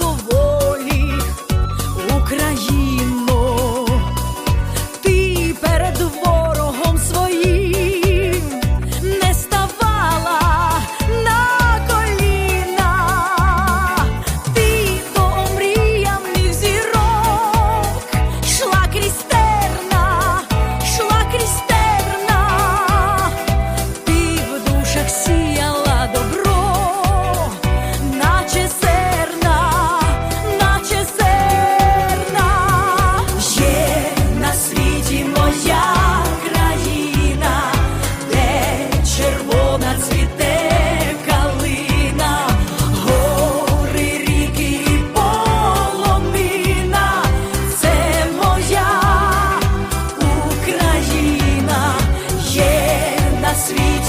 доволі Україна. світ.